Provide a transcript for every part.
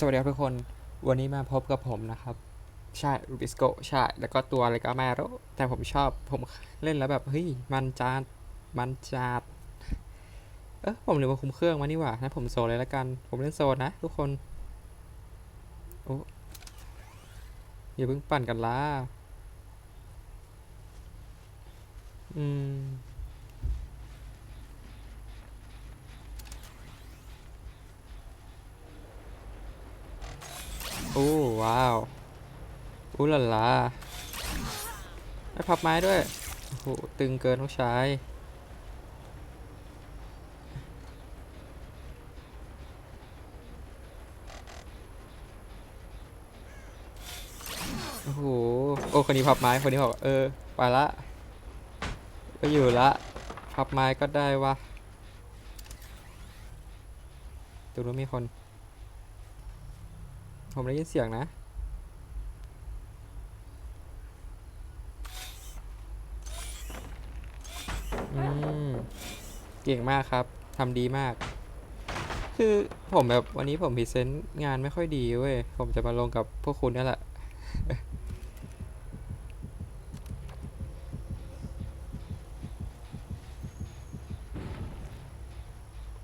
สวัสดีครับทุกคน วันนี้มาพบกับผมนะครับ ใช่รูบิสโกใช่ แล้วก็ตัวอะไรก็ไม่รู้แต่ผมชอบ ผมเล่นแล้วแบบ เฮ้ย มันจาดมันจาดเออผมลืมมาคุมเครื่องมานี่หว่างั้ผมโซนเลยแล้วกัน ผมเล่นโซนนะทุกคน โอ้อย่าเพิ่งปั่นกันล่ะ อืม อ้ว้าวอู้หล่าล่าไม่พับไม้ด้วยโอ้โหตึงเกินน้องชายโอ้โหโอ้คนนี้พับไม้คนนี้บอกเออไปละก็อยู่ละพับไม้ก็ได้วะตรงนู้นมีคน ผมได้ยินเสียงนะ อืม เก่งมากครับ ทำดีมาก คือผมแบบวันนี้ผมพรีเซนต์งานไม่ค่อยดีเว้ย ผมจะมาลงกับพวกคุณนี่แหละ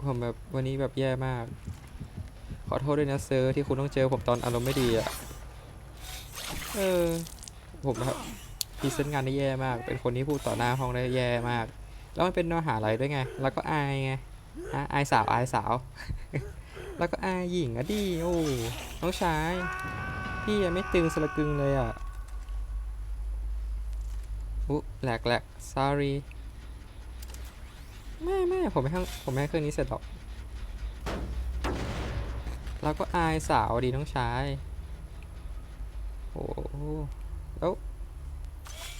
ผมแบบวันนี้แบบแย่มาก อโทษด้วยนะเซอร์ที่คุณต้องเจอผมตอนอารมณ์ไม่ดีอะ่ะ เออ ผมแบบพรีเซนต์งานได้แย่มาก เป็นคนที่พูดต่อหน้าห้องได้แย่มาก แล้วมันเป็นมหาลัยด้วยไง แล้วก็อายไงอะอายสาวอายสาว แล้วก็อายหญิงอะดิโอ้น้องชายพี่ยังไม่ตึงสละกึงเลยอะอุ๊แหลกแหลก sorry ไม่ไม่ผมไม่ให้ผมไม่ให้เครื่องนี้เสร็จหรอก แล้วก็อายสาวดีน้องชายโอ้โหแล้ว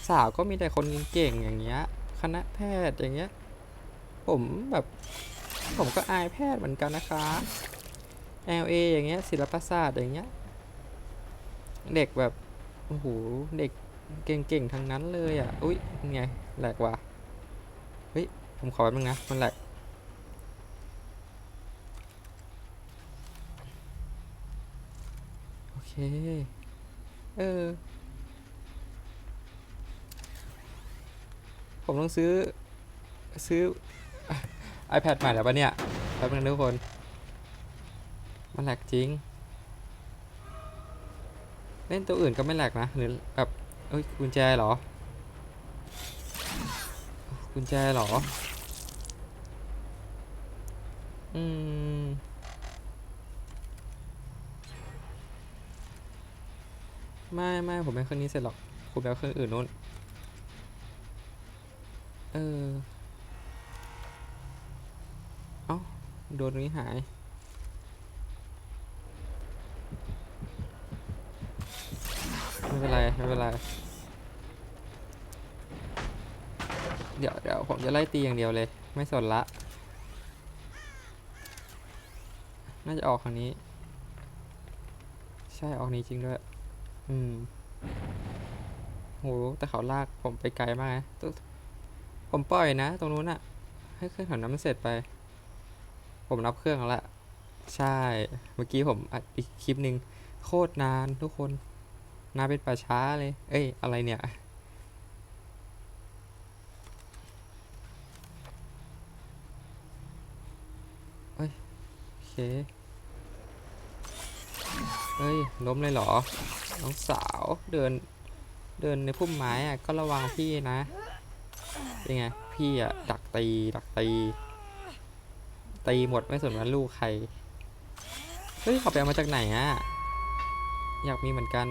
สาวก็มีแต่คนเก่งๆอย่างเงี้ย คณะแพทย์อย่างเงี้ย ผมแบบ ผมก็อายแพทย์เหมือนกันนะคะ LA อย่างเงี้ย ศิลปศาสตร์อย่างเงี้ย เด็กแบบ โอ้โห เด็กเก่งๆทั้งนั้นเลยอะ อุ้ยไงแหลกว่ะ เฮ้ย ผมขอแป๊บนึงนะ มันแหลก โอ เคเออ ผมต้องซื้อ ซื้อ iPad ใหม่แล้วปะเนี่ยแป๊บนึงทุกคน มันแหลกจริง เล่นตัวอื่นก็ไม่แหลกนะ หรือแบบเอ้ยกุญแจเหรอ กุญแจเหรอ อืม ไม่ไม่ผมไม่เครื่องนี้เสร็จหรอกผมไปเอาเครื่องอื่นนู้น เออ เอ้า โดนนี้หาย ไม่เป็นไร ไม่เป็นไร เดี๋ยวเดี๋ยวผมจะไล่ตีอย่างเดียวเลย ไม่สนละ น่าจะออกทางนี้ ใช่ ออกนี้จริงด้วย อืมโหแต่เขาลากผมไปไกลมากนะผมปล่อยนะ ตรงนู้นอะให้เครื่องแถวนั้นมันเสร็จไป ผมนับเครื่องแล้วละใช่ เมื่อกี้ผมอัดอีกคลิปหนึ่งโคตรนานทุกคน นานเป็นป่าช้าเลย เอ้ย อะไรเนี่ยเอ้ยโอเคเฮ้ยล้มเลยเหรอ น้องสาวเดินเดินในพุ่มไม้อะก็ระวังพี่นะเป็นไงพี่อะดักตีดักตีตีหมดไม่สนว่าลูกใครเฮ้ยเขาไปเอามาจากไหนอะอยากมีเหมือนกัน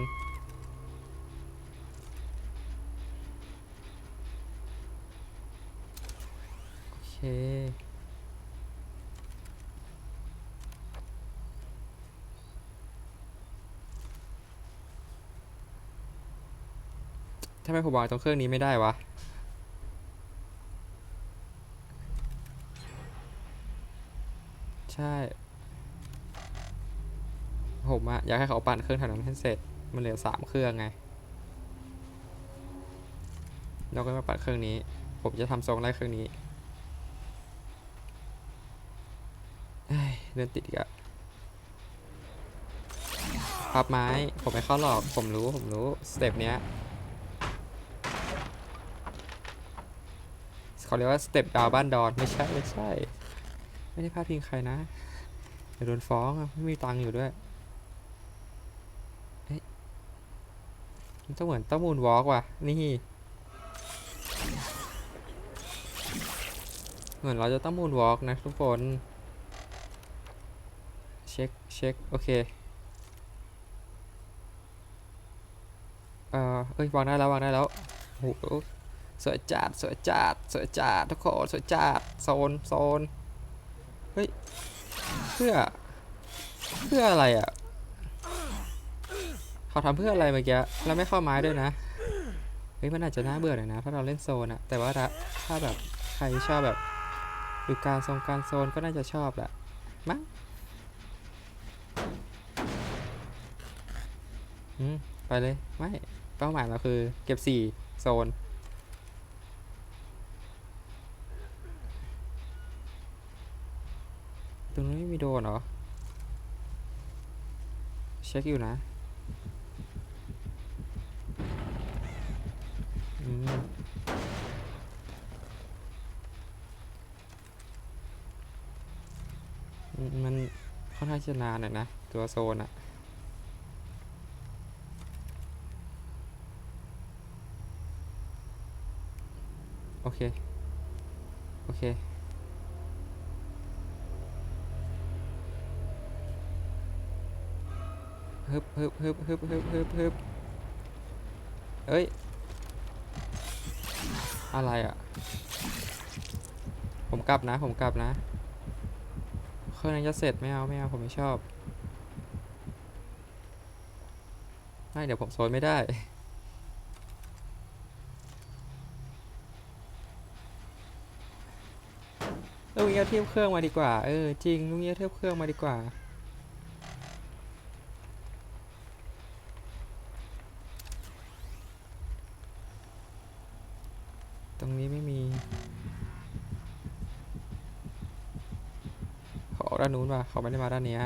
โอเค ทำไมผมวางตรงเครื่องนี้ไม่ได้วะ ใช่ ผมอะอยากให้เขาปั่นเครื่องแถวนั้นให้เสร็จ มันเหลือสามเครื่องไงแล้วก็มาปั่นเครื่องนี้ ผมจะทำทรงไล่เครื่องนี้เอ้ยเดินติดอีกอะพับไม้ ผมไม่เข้าหรอก ผมรู้ ผมรู้ สเต็ปเนี้ย เขาเรียกว่าสเต็ปดาวบ้านดอนไม่ใช่ไม่ใช่ ไม่ได้พาดพิงใครนะเดี๋ยวโดนฟ้องอะไม่มีตังค์อยู่ด้วยเฮ้ยมันต้องเหมือนต้องมูนวอล์กว่ะ นี่ เหมือนเราจะต้องมูนวอล์กนะทุกคน เช็คเช็คโอเคเอ่อเอ้ยวางได้แล้ววางได้แล้วโอ้โห สวยจัดสวยจัดสวยจัดทุกคนสวยจัดโซนโซนเฮ้ยเพื่อเพื่ออะไรอะเขาทำเพื่ออะไรเมื่อกี้แล้วไม่เข้าไม้ด้วยนะเฮ้ยมันอาจจะน่าเบื่อหน่อยนะถ้าเราเล่นโซนอะแต่ว่าถ้าถ้าแบบใครชอบแบบดูการทรงการโซนก็น่าจะชอบแหละมั้งไปเลย ไม่ เป้าหมายเราคือเก็บสี่โซน ตรงนี้ไม่มีโดนเหรอ เช็คอยู่นะมันค่อนข้างจะนานหน่อยนะ ตัวโซนอะโอเค โอเค ฮึบฮึบฮึบฮึบฮึบฮึบฮึบเอ้ย อะไรอะ ผมกลับนะ ผมกลับนะ เครื่องนั้นจะเสร็จไม่เอาไม่เอาผมไม่ชอบไม่เดี๋ยวผมโซนไม่ได้ลุงเอียเทียบเครื่องมาดีกว่า เออจริงลุงเอียเทียบเครื่องมาดีกว่า ตรงนี้ไม่มีเขาออก ด้านนู้นว่ะเขาไม่ได้มาด้านเนี้ย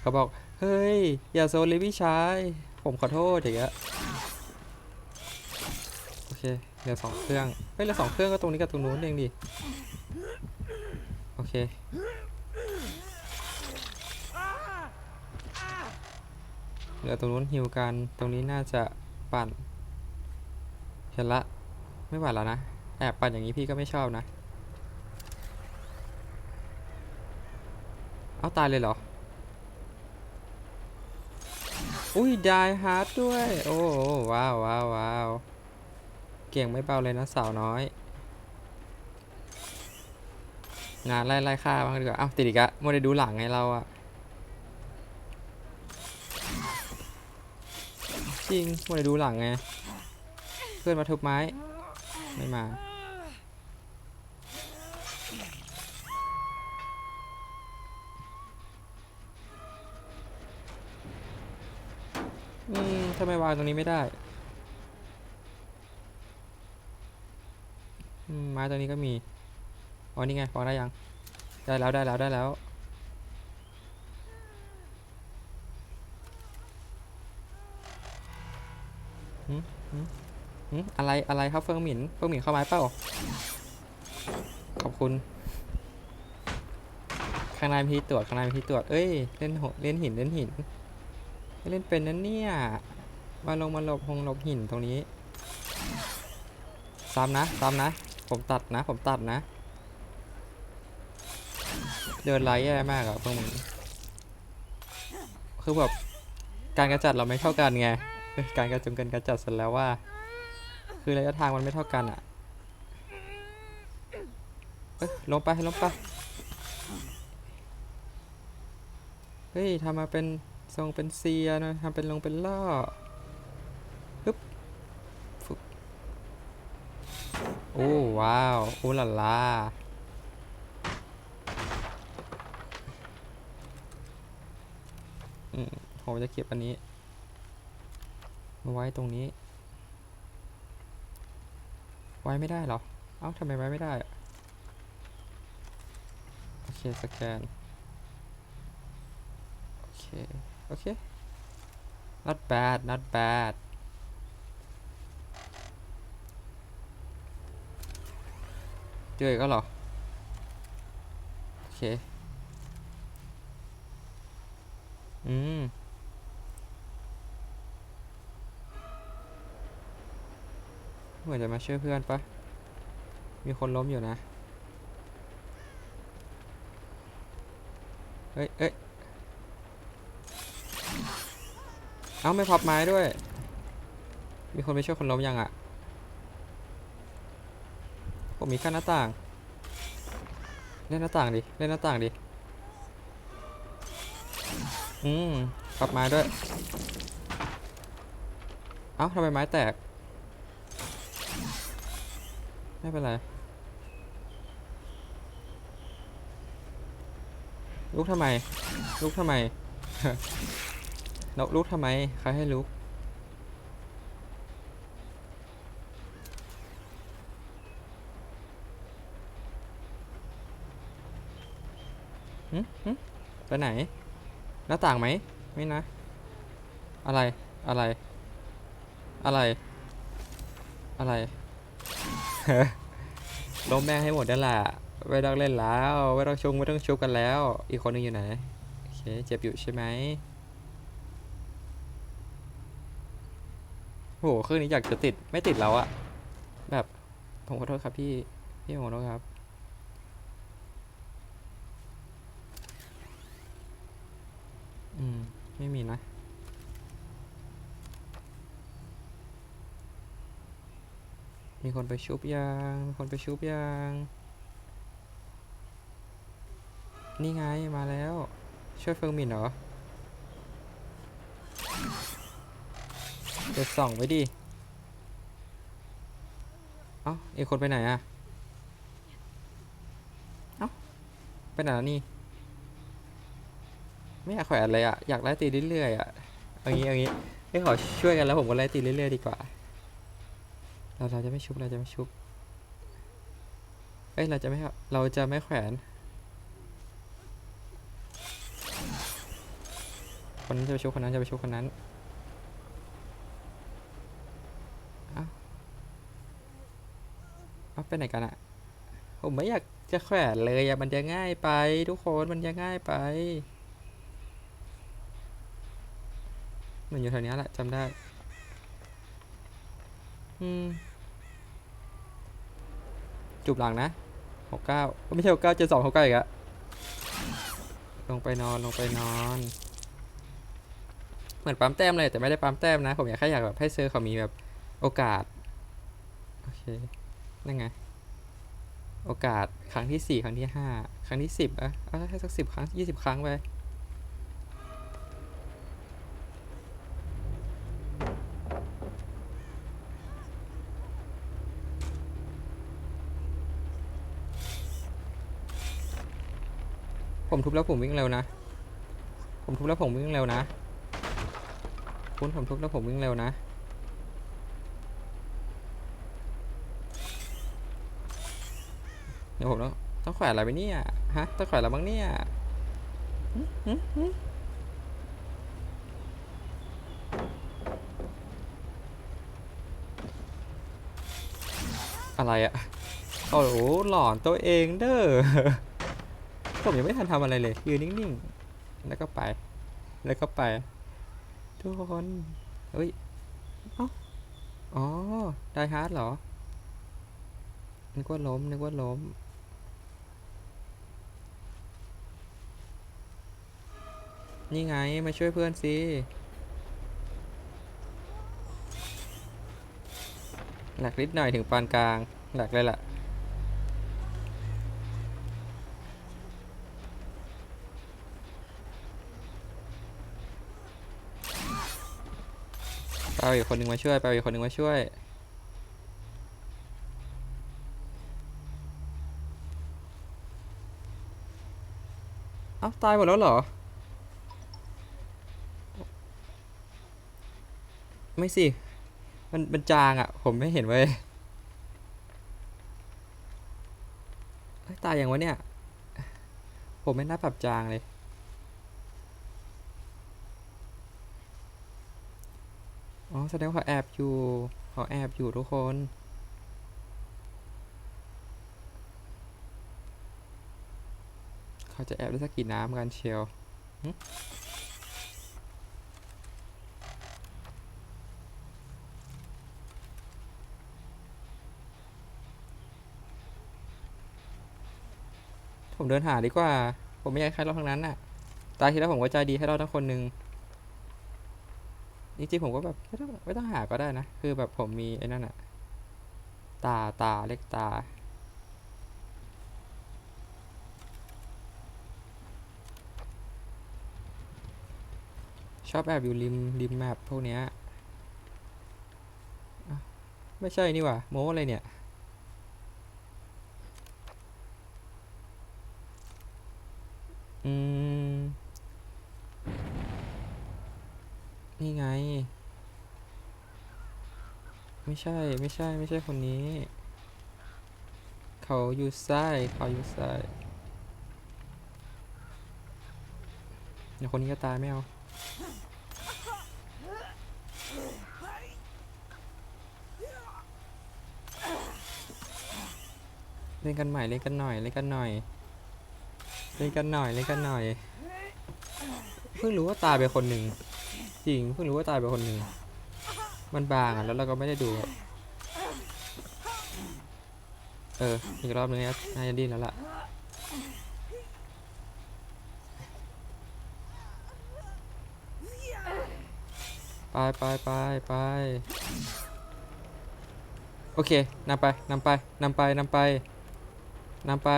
เขาบอก เฮ้ย อย่าโซนเลยพี่ชาย ผมขอโทษอย่างเงี้ยโอเคเหลือสองเครื่องเฮ้ยเหลือสองเครื่องก็ตรงนี้กับตรงนู้นเองดิโอเคเหลือตรงนู้นฮิวกันตรงนี้น่าจะปั่นเห็นละไม่ไหวแล้วนะ แอบปั่นอย่างนี้พี่ก็ไม่ชอบนะ เอาตายเลยเหรอ อุ้ยไดฮาร์ดด้วย โอ้ว้าวว้าวว้าวเก่งไม่เบาเลยนะสาวน้อย งานไล่ไล่ฆ่าบ้างดีกว่าเอ้าติดอีกอะไม่ได้ดูหลังไงเราอะจริงไม่ได้ดูหลังไง เพื่อนมาทุบไม้ ไม่มา ทำไมวางตรงนี้ไม่ได้มไม้ตรงนี้ก็มี อ๋อ นี่ไงวางได้ยัง ได้แล้วได้แล้วได้แล้วหืมหืมหืมอะไรอะไรครับเฟิงหมินเฟิงหมินเข้าไม้เปล่า ขอบคุณ ข้างในมีที่ตรวจข้างในมีที่ตรวจ เอ้ย เล่นหเล่นหินเล่นหินเล่นเป็นนั่นเนี่ย มาลงมาหลบหงหลบหินตรงนี้ซ้ำนะซ้ำนะ ผมตัดนะ ผมตัดนะ เดินไล่แย่มากอะพวกมึงคือแบบการกระจัดเราไม่เท่ากันไงการกระจุมกันกระจัดเสร็จแล้วว่า คือระยะทางมันไม่เท่ากันอะลงไปลงไปเฮ้ยทำมาเป็นทรงเป็นเซียนะทำเป็นลงเป็นล่อฮึบฟึบ โอ้ว้าวโอ้ลล่าอืมผมจะเก็บอันนี้มาไว้ตรงนี้ ไว้ไม่ได้หรอ เอ้าทำไมไว้ไม่ได้อะโอเค สแกน โอเค โอเค not bad not bad เจออีกแล้วเหรอ โอเค อืม เหมือนจะมาช่วยเพื่อนปะ มีคนล้มอยู่นะ เฮ้ยเอ้ยเอ้าไม่พับไม้ด้วย มีคนไปช่วยคนล้มยังอะ ผมมีกั้นหน้าต่าง เล่นหน้าต่างดิ เล่นหน้าต่างดิ อืมพับม้ด้วย เอ้าทำไมไม้แตก ไม่เป็นไร ลุกทำไม ลุกทำไมนกลุกทำไม ใครให้ลุก หึหึไปไหน หน้าต่างไหม ไม่นะ อะไร อะไร อะไร อะไร ล้มแม่งให้หมดนั่นแหละ ไม่ต้องเล่นแล้ว ไม่ต้องชงไม่ต้องชุบกันแล้ว อีกคนหนึงอยู่ไหน โอเค เจ็บอยู่ใช่ไหมโหเครื่องนี้อยากจะติด ไม่ติดแล้วอะแบบ ผมขอโทษครับพี่ พี่ผมขอโทษครับ อืม ไม่มีนะ มีคนไปชุบยังมีคนไปชุบยังนี่ไงมาแล้ว ช่วยเฟิงมินเหรอ เดี๋ยวส่องไว้ดิ เอ้าอีกคนไปไหนอะเอ้า ไปไหนแล้วนี่ ไม่อยากแขวนเลยอะอยากไล่ตีเรื่อยๆอะเอางี้เอางี้ให้ขอช่วยกันแล้วผมก็ไล่ตีเรื่อยๆดีกว่า เราเราจะไม่ชุบเราจะไม่ชุบเอ้ยเราจะไม่เราจะไม่แขวนคนนั้นจะไปชุบคนนั้นจะไปชุบคนนั้นเอ้าเอาไปไหนกันอะผมไม่อยากจะแขวนเลยอะมันจะง่ายไปทุกคนมันจะง่ายไป มันอยู่แถวนี้แหละจำได้ อืมจูบหลังนะหกเก้าไม่ใช่หกเก้าเจ็ดสองหกเก้าอีกอะลงไปนอนลงไปนอน เหมือนปั๊มแต้มเลย แต่ไม่ได้ปั๊มแต้มนะ ผมอยากแค่อยากแบบให้เซอร์เขามีแบบโอกาส โอเค นั่นไง โอกาสครั้งที่สี่ครั้งที่ห้าครั้งที่สิบอะเอาให้สักสิบครั้งยี่สิบครั้งไป ทุบแล้วผมวิ่งเร็วนะ ผมทุบแล้วผมวิ่งเร็วนะ คุณผมทุบแล้วผมวิ่งเร็วนะ เดี๋ยวผมต้องต้องแขวนอะไรไปเนี่ย ฮะ ต้องแขวนอะไรบ้างเนี่ยอะไรอะโอ้โหหลอนตัวเองเด้อ ผมยังไม่ทันทำอะไรเลยยืนนิ่งๆ แล้วก็ไป แล้วก็ไป ทุกคนเฮ้ยอ๋อไดฮาร์ดเหรอ นึกว่าล้ม นึกว่าล้ม นี่ไง มาช่วยเพื่อนสิหลักนิดหน่อยถึงปานกลาง หลักเลยล่ะ อาอีกคนหนึ่งมาช่วย ไปอีกคนหนึ่งมาช่วย เอ้า ตายหมดแล้วเหรอ ไม่สิ มันมันจางอะ่ะ ผมไม่เห็นเว้ยเอ้ยตายยังวะเนี่ย ผมไม่น่าปรับจางเลย อ๋อ แสดงว่าเขาแอบอยู่เขาแอบอยู่ทุกคนเขาจะแอบได้สักกี่น้ำกันเชียวผมเดินหาดีกว่า ผมไม่อยากให้ใครรอดทั้งนั้นน่ะ ตายที่แล้วผมก็ใจดีให้รอดทั้งคนหนึ่ง จริงๆผมก็แบบไม่ต้องไม่ต้องหาก็ได้นะ คือแบบผมมีไอ้นั่นอะตาตาเล็กตา ชอบแอบอยู่ริมริมแมปพวกเนี้ยไม่ใช่นี่ว่ะโม้อะไรเนี่ย อืม นี่ไง ไม่ใช่ไม่ใช่ไม่ใช่คนนี้ เขาอยู่ซ้ายเขาอยู่ซ้ายเดี๋ยวคนนี้ก็ตายไม่เอาเล่นกันใหม่เล่นกันหน่อยเล่นกันหน่อยเล่นกันหน่อยเล่นกันหน่อย เพิ่งรู้ว่าตายไปคนหนึ่งจริงเพิ่งรู้ว่าตายไปคนหนึ่ง มันบางอะแล้วเราก็ไม่ได้ดูเอออีกรอบนึงนะน่าจะดิ้นแล้วล่ะไปไปไปไปโอเคนำไปนำไปนำไปนำไปนำไป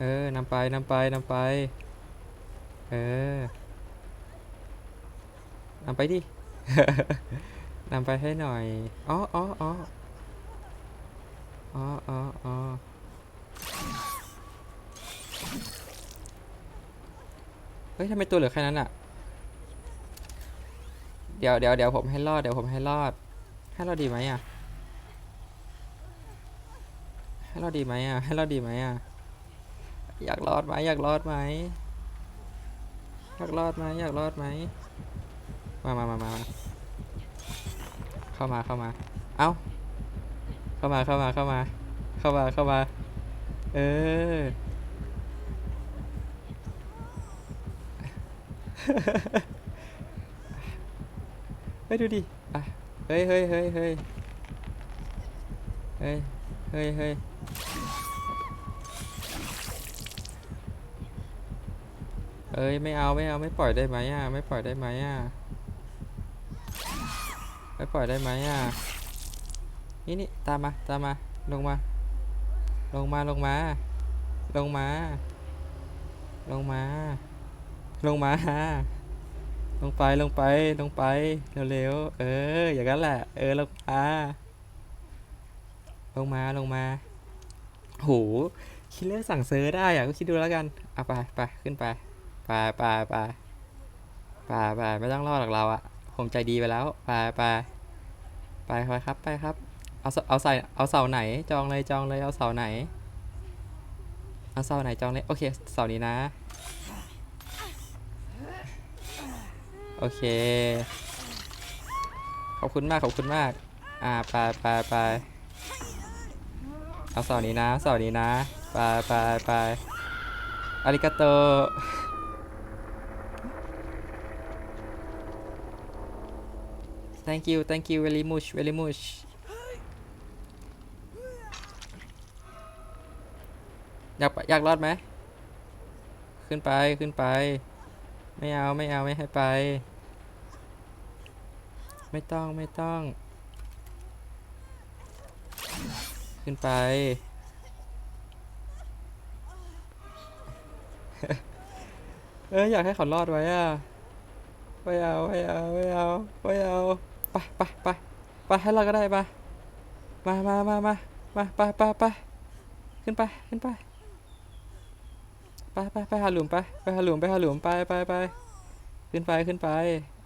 เออนำไปนำไปนำไป เออนำไปดิ นำไปให้หน่อย อ๋ออ๋ออ๋ออ๋ออ๋ออ๋อเฮ้ยทำไมตัวเหลือแค่นั้นอะเดี๋ยวเดี๋ยวเดี๋ยวผมให้รอด เดี๋ยวผมให้รอด ให้รอดดีไหมอะให้รอดดีไหมอะให้รอดดีไหมอะอยากรอดไหมอยากรอดไหมอยากรอดไหมอยากรอดไหมมามามามา เข้ามาเข้ามา เอ้า เข้ามาเข้ามาเข้ามา เข้ามาเข้ามา เออ เฮ้ยดูดิ อะ เฮ้ยเฮ้ยเฮ้ยเฮ้ยเฮ้ยเฮ้ยเฮ้ยเอ้ยไม่เอาไม่เอาไม่ปล่อยได้ไหมอะไม่ปล่อยได้ไหมอะ ไม่ปล่อยได้ไหมอะนี่นี่ตามมาตามมาลงมา ลงมาลงมา ลงมา ลงมา ลงมา ลงไปลงไปลงไปเร็วๆเอออย่างนั้นแหละเออลงมาลงมาลงมาโหคิดเลอร์สั่งเซื้อได้อะก็คิดดูแล้วกันเอาไปไปขึ้นไปไปไปไปไปไปไม่ต้องรอดหรอกเราอะ ผมใจดีไปแล้ว ไปไปไปไปครับไปครับ เอาเสเอาใส่เอาเสาไหนจองเลยจองเลยเอาเสาไหน เอาเสาไหนจองเลยโอเคเสานี้นะ โอเค ขอบคุณมากขอบคุณมาก อ่าไปไปไปเอาเสานี้นะเสานี้นะ ไปไปไปอาริกาโต thank you thank you very much very much อยากอยากรอดไหม ขึ้นไปขึ้นไป ไม่เอาไม่เอาไม่ให้ไป ไม่ต้องไม่ต้อง ขึ้นไป เอออยากให้เขารอดไว้อะไม่เอาไม่เอาไม่เอาไม่เอา ไปไปไปไปให้เราก็ได้ไปมามามามามาไปไปไปขึ้นไปขึ้นไปไปไปไปหาหลุมไปไปหาหลุมไปหาหลุมไปไปไปขึ้นไปขึ้นไป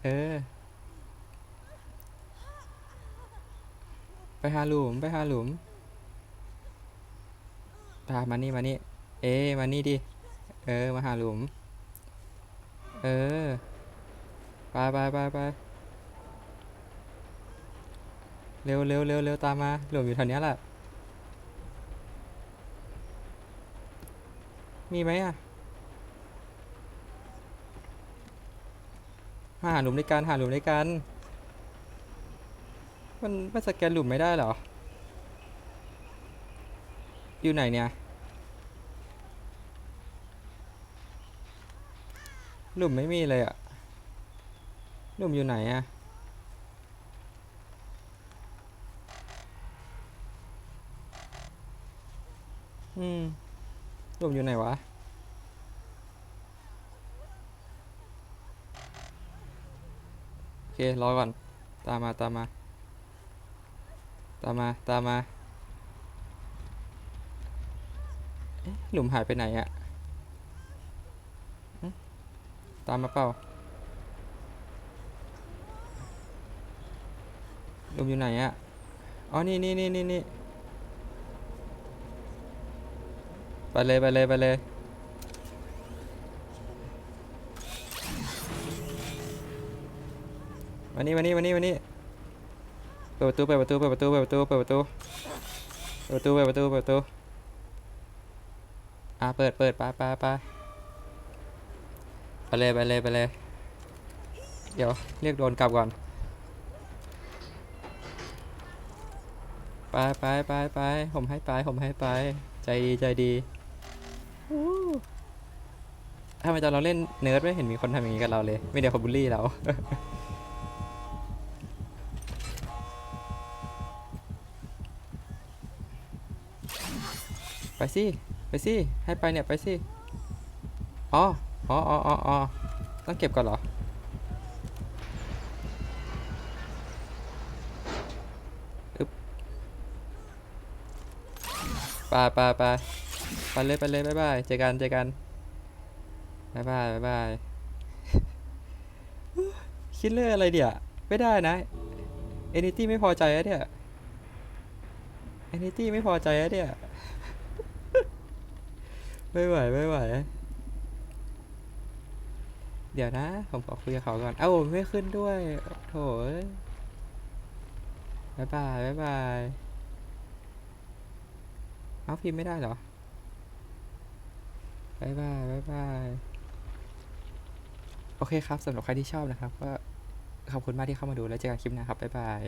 เออ ไปหาหลุมไปหาหลุมไปมานี่มานี่เอ๊มานี่ดิเออมาหาหลุม เออไปไปไปไป เร็วเร็วเร็วเร็วตามมาหลุมอยู่แถวเนี้ยแหละ มีไหมอะหาหลุมในการหาหลุมในการ มันมันสแกนหลุมไม่ได้เหรอ อยู่ไหนเนี่ย หลุมไม่มีเลยอะ หลุมอยู่ไหนอะ อืมหลุมอยู่ไหนวะ โอเครอก่อน ตามมาตามมา ตามมา ตามมาเอ๊ะหลุมหายไปไหนอะหึตามมาเปล่าหลุมอยู่ไหนอะอ๋อ นี่นี่นี่นี่นี่ ไปเลยไปเลยไปเลยมานี่มานี่มานี่มานี่เปิดประตูเปิดประตูเปิดประตูเปิดประตูเปิดประตูเปิดประตูเปิดประตูเปิดประตูอะเปิดเปิดไปไปไปไปเลยไปเลยไปเลยเดี๋ยวเรียกโดนกลับก่อนไปไปไปไปผมให้ไปผมให้ไปใจดีใจดี ทำไมตอนเราเล่นเนิร์ดไม่เห็นมีคนทำอย่างนี้กับเราเลย ไม่เดี๋ยวเขาบูลลี่เรา ไปสิ ไปสิ ให้ไปเนี่ย ไปสิ อ๋อ อ๋ออ๋ออ๋อต้องเก็บก่อนเหรอไปไปไป ไปเลยไปเลยบายบายเจอกันเจอกันบายบายบายบายคิดเรื่องอะไรเดี๋ยวไม่ได้นะเอนิตี้ไม่พอใจอะเนี่ยเอนิตี้ไม่พอใจอะเนี่ยไม่ไหวไม่ไหวเดี๋ยวนะ ผมขอคุยกับเขาก่อน เอ้าไม่ขึ้นด้วย โถเอ้ยบายบายบายบาย เอาพิมพ์ไม่ได้เหรอ บายบายบายบายโอเคครับสำหรับใครที่ชอบนะครับ ก็ขอบคุณมากที่เข้ามาดูแล้วเจอกันคลิปหน้าครับ บ๊ายบาย